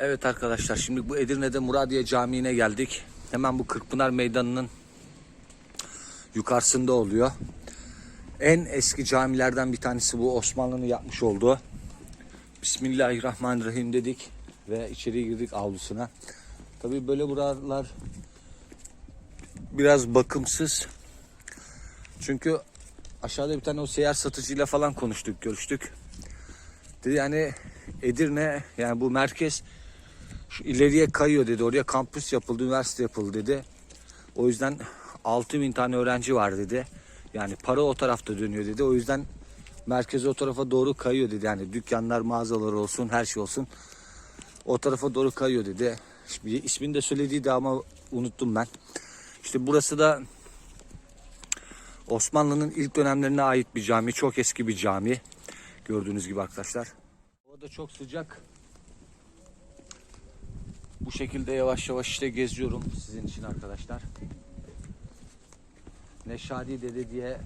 Evet arkadaşlar şimdi bu Edirne'de Muradiye Camii'ne geldik. Hemen bu Kırkpınar Meydanı'nın yukarısında oluyor. En eski camilerden bir tanesi bu Osmanlı'nın yapmış olduğu. Bismillahirrahmanirrahim dedik ve içeriye girdik avlusuna. Tabii böyle buralar biraz bakımsız. Çünkü aşağıda bir tane o seyyar satıcıyla falan konuştuk, görüştük. Dedi yani Edirne yani bu merkez şu ileriye kayıyor dedi. Oraya kampüs yapıldı, üniversite yapıldı dedi. O yüzden 6000 tane öğrenci var dedi. Yani para o tarafta dönüyor dedi. O yüzden merkez o tarafa doğru kayıyor dedi. Yani dükkanlar, mağazalar olsun, her şey olsun. O tarafa doğru kayıyor dedi. Şimdi ismini de söylediydi ama unuttum ben. İşte burası da Osmanlı'nın ilk dönemlerine ait bir cami. Çok eski bir cami. Gördüğünüz gibi arkadaşlar. Orada çok sıcak. Bu şekilde yavaş yavaş işte geziyorum sizin için arkadaşlar. Neşadi Dede diye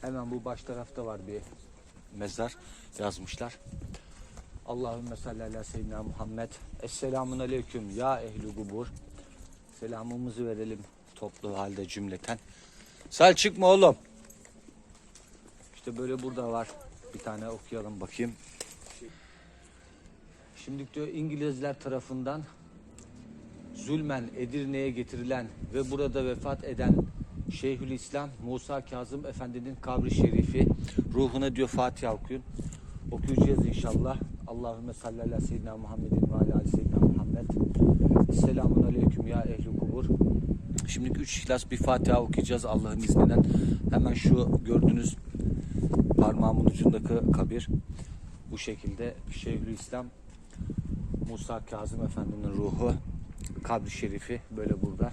hemen bu baş tarafta var bir mezar yazmışlar. Allahümme salli ala seyyidina Muhammed. Esselamun aleyküm ya ehli kubur. Selamımızı verelim toplu halde cümleten. Sel çıkma oğlum. İşte böyle burada var. Bir tane okuyalım bakayım. Şimdi diyor İngilizler tarafından zulmen Edirne'ye getirilen ve burada vefat eden Şeyhülislam Musa Kazım Efendi'nin kabri şerifi ruhuna diyor Fatiha okuyun. Okuyacağız inşallah. Allahümme salli ala seyyidina Muhammedin ve ala seyyidina Muhammed. Selamun aleyküm ya ehli kubur. Şimdi üç ihlas bir Fatiha okuyacağız Allah'ın izniyle. Hemen şu gördüğünüz parmağımın ucundaki kabir bu şekilde Şeyhülislam Musa Kazım Efendi'nin ruhu kabri şerifi böyle burada.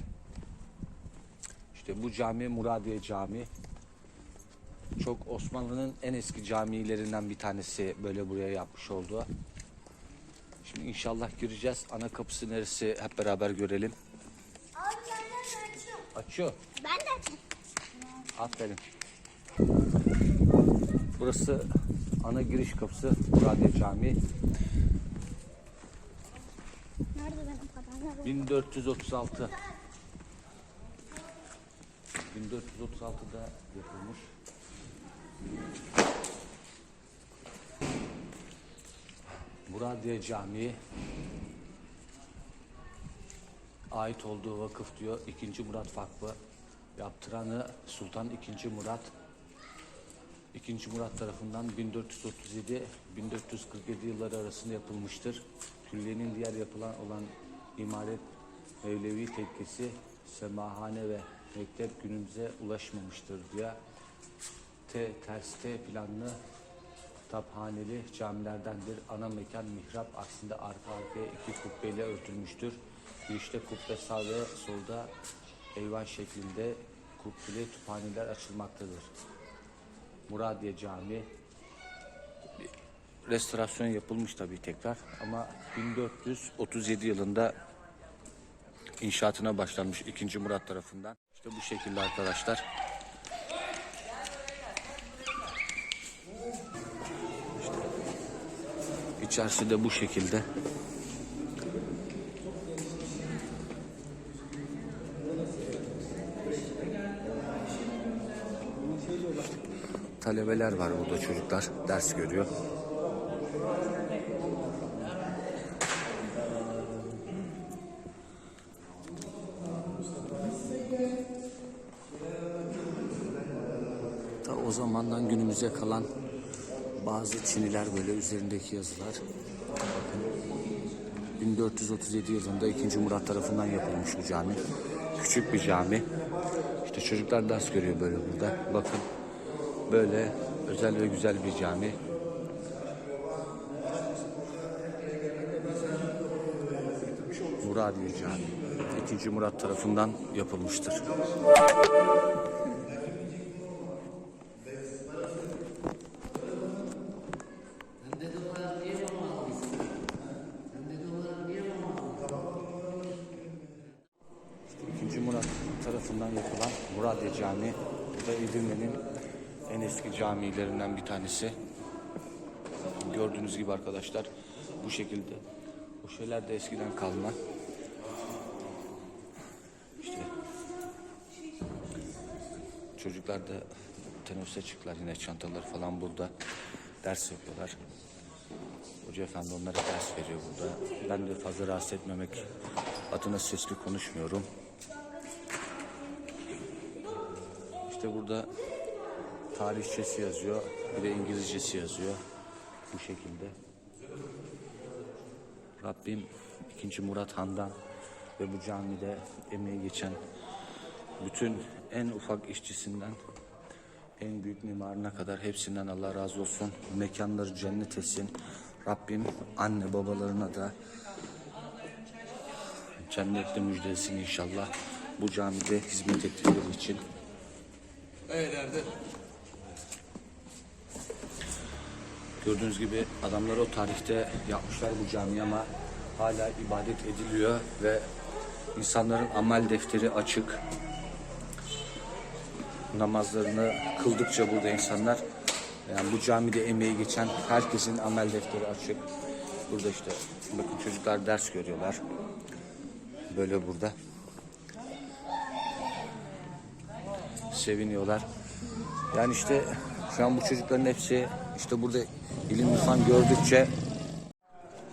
İşte bu cami Muradiye Cami. Çok Osmanlı'nın en eski camilerinden bir tanesi böyle buraya yapmış olduğu. Şimdi inşallah gireceğiz. Ana kapısı neresi hep beraber görelim. Abi. Açıyor. Ben de açayım. Aferin. Burası ana giriş kapısı Muradiye Camii. Nerede benim param? Nerede? 1436 1436'da yapılmış. Muradiye Camii ait olduğu vakıf diyor 2. Murat Vakfı yaptıranı Sultan II. Murat 2. Murat tarafından 1437-1447 yılları arasında yapılmıştır. Külliyenin diğer yapılan olan imaret Mevlevi tekkesi, semahane ve mektep günümüze ulaşmamıştır diye T terste planlı taphaneli camilerdendir. Ana mekan mihrap aksinde arka arkaya iki kubbeyle örtülmüştür. Girişte kubbe sağ ve solda eyvan şeklinde kubbeli tüphaneler açılmaktadır. Muradiye Camii restorasyon yapılmış tabii tekrar ama 1437 yılında inşaatına başlanmış 2. Murat tarafından. İşte bu şekilde arkadaşlar. İşte içerisi de bu şekilde. Talebeler var burada çocuklar ders görüyor. O zamandan günümüze kalan bazı çiniler böyle üzerindeki yazılar. Bakın. 1437 yılında 2. Murat tarafından yapılmış bu cami. Küçük bir cami. İşte çocuklar ders görüyor böyle burada. Bakın böyle özel ve güzel bir cami. Muradiye Camii. 2. Murat tarafından yapılmıştır. İkinci Murat tarafından Muradiye Camii. Bu da Edirne'nin en eski camilerinden bir tanesi. Gördüğünüz gibi arkadaşlar bu şekilde Bu şeyler de eskiden kalma. İşte çocuklar da teneffüse çıktılar yine çantaları falan burada ders yapıyorlar. Hoca efendi onlara ders veriyor burada. Ben de fazla rahatsız etmemek adına sesli konuşmuyorum. İşte burada tarihçesi yazıyor. Bir de İngilizcesi yazıyor. Bu şekilde. Rabbim 2. Murat Han'dan ve bu camide emeği geçen bütün en ufak işçisinden en büyük mimarına kadar hepsinden Allah razı olsun. Mekanları cennet etsin. Rabbim anne babalarına da cennetli müjdelesin inşallah. Bu camide hizmet ettikleri için. Gördüğünüz gibi adamlar o tarihte yapmışlar bu camiyi ama hala ibadet ediliyor ve insanların amel defteri açık. Namazlarını kıldıkça burada insanlar yani bu camide emeği geçen herkesin amel defteri açık. Burada işte bakın çocuklar ders görüyorlar. Böyle burada. Seviniyorlar. Yani işte şu an bu çocukların hepsi işte burada ilim irfan gördükçe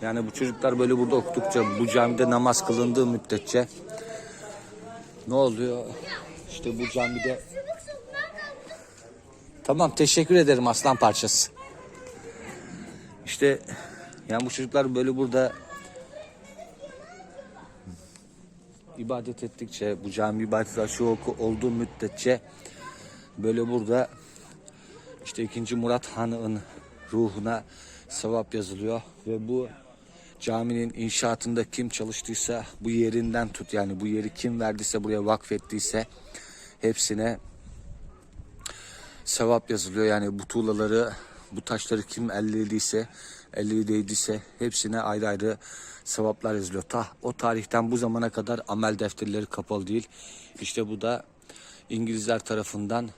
yani bu çocuklar böyle burada okudukça bu camide namaz kılındığı müddetçe ne oluyor? İşte bu camide Tamam teşekkür ederim aslan parçası. İşte yani bu çocuklar böyle burada ibadet ettikçe bu cami ibadet açık oku- olduğu müddetçe böyle burada işte 2. Murat Han'ın ruhuna sevap yazılıyor ve bu caminin inşaatında kim çalıştıysa bu yerinden tut yani bu yeri kim verdiyse buraya vakfettiyse hepsine sevap yazılıyor. Yani bu tuğlaları, bu taşları kim ellediyse, eli değdiyse hepsine ayrı ayrı sevaplar yazılıyor. Ta, o tarihten bu zamana kadar amel defterleri kapalı değil. İşte bu da İngilizler tarafından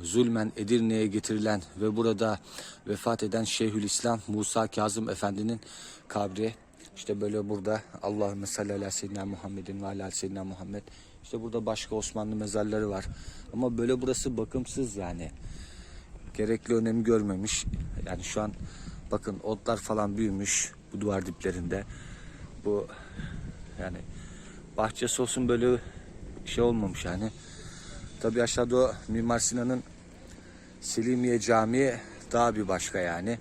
zulmen Edirne'ye getirilen ve burada vefat eden Şeyhülislam Musa Kazım Efendi'nin kabri. İşte böyle burada Allahümme salli ala seyyidina Muhammedin ve ala seyyidina Muhammed. İşte burada başka Osmanlı mezarları var. Ama böyle burası bakımsız yani. Gerekli önemi görmemiş. Yani şu an bakın otlar falan büyümüş bu duvar diplerinde. Bu yani bahçesi olsun böyle şey olmamış yani. Tabi aşağıda o Mimar Sinan'ın Selimiye Camii daha bir başka yani.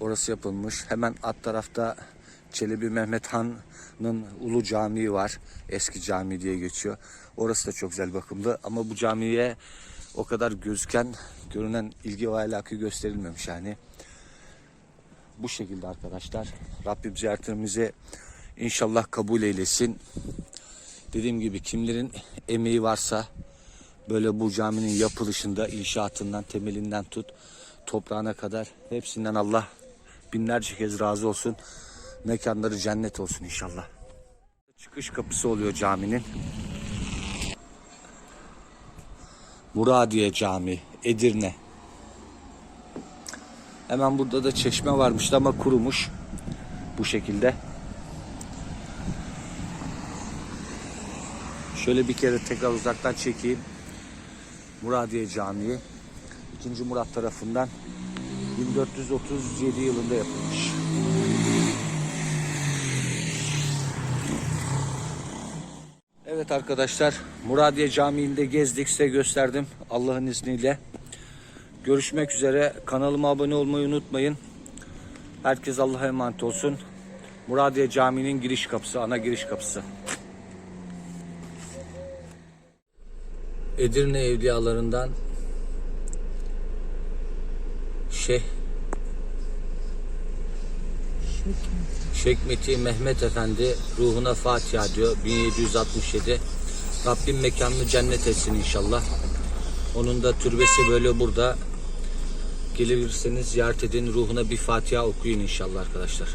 Orası yapılmış. Hemen alt tarafta Çelebi Mehmet Han'ın Ulu Camii var. Eski cami diye geçiyor. Orası da çok güzel bakımlı ama bu camiye o kadar gözüken, görünen ilgi ve alakı gösterilmemiş yani. Bu şekilde arkadaşlar. Rabbim ziyaretlerimizi inşallah kabul eylesin. Dediğim gibi kimlerin emeği varsa böyle bu caminin yapılışında, inşaatından, temelinden tut, toprağına kadar hepsinden Allah binlerce kez razı olsun. Mekanları cennet olsun inşallah. Çıkış kapısı oluyor caminin. Muradiye Camii, Edirne. Hemen burada da çeşme varmıştı ama kurumuş. Bu şekilde. Şöyle bir kere tekrar uzaktan çekeyim. Muradiye Camii. 2. Murat tarafından 1437 yılında yapılmış. Evet arkadaşlar Muradiye Camii'nde gezdik size gösterdim Allah'ın izniyle. Görüşmek üzere. Kanalıma abone olmayı unutmayın. Herkes Allah'a emanet olsun. Muradiye Camii'nin giriş kapısı, ana giriş kapısı. Edirne evliyalarından Şeyh Şekmeti Mehmet Efendi ruhuna Fatiha diyor 1767. Rabbim mekanını cennet etsin inşallah. Onun da türbesi böyle burada. Gelebilirseniz ziyaret edin ruhuna bir Fatiha okuyun inşallah arkadaşlar.